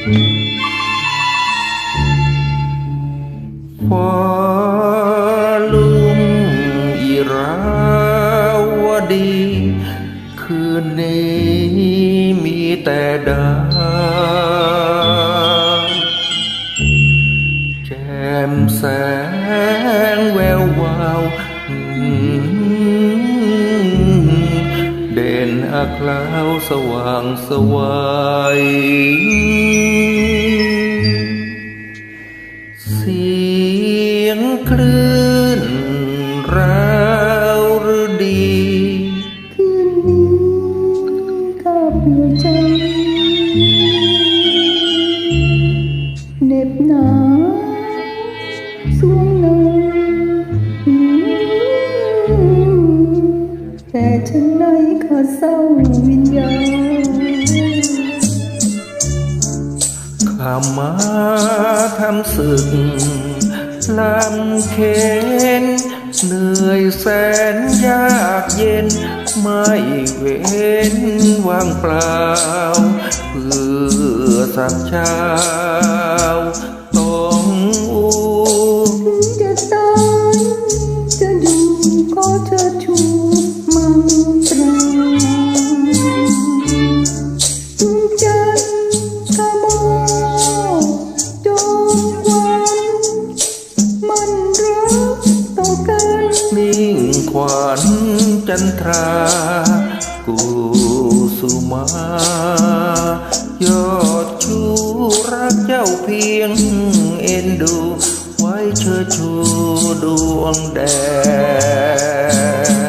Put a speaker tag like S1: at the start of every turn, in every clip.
S1: ฟ้าลุมอิราวดี คืนนี้มีแต่ดาว ด่นอักลาวสว่างสวัยเสียงคลื่นราวหรือดี
S2: คืนนี้ข้าเปลี่ยนใจเหน็บหนา แต่ฉันไหนข้าเศร้าวิญญาณ
S1: ข้ามาทำศึกลำเข็นเหนื่อยแสนยากเย็น ไม่เว้นว่างเปล่า เพื่อสักชา
S2: จันทรา
S1: กูสุมายอดชูรักเจ้าเพียงเอ็นดู ไว้เชิดชูดวงแดง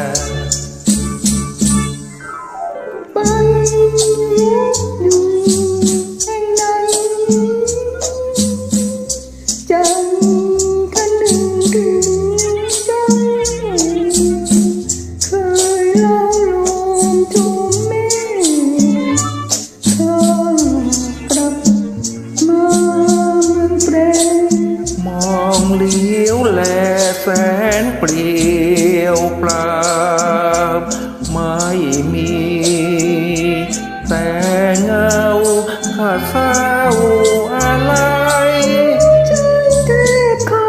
S2: ม่มี
S1: แต่เงาข้าเศร้าอะไร
S2: ใจเทพคา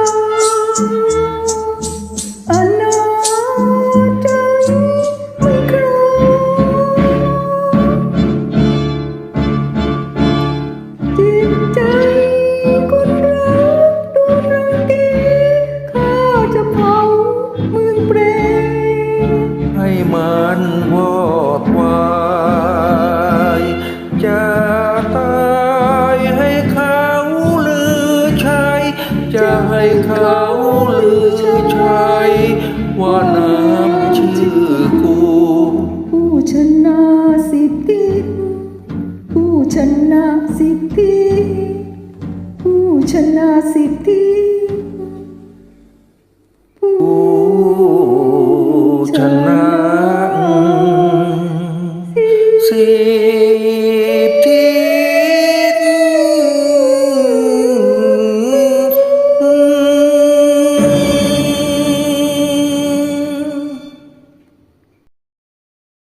S2: อนาใจไม่ครจิตใจคนรักดูรักดีข้าจะเผาเมือเปร
S1: ให้มันวอ จะให้เขาลือชัยว่าน้ำชื่อกู ผู้ชนะสิทธิ ผู้ชนะสิทธิ ผู้ชนะสิทธิ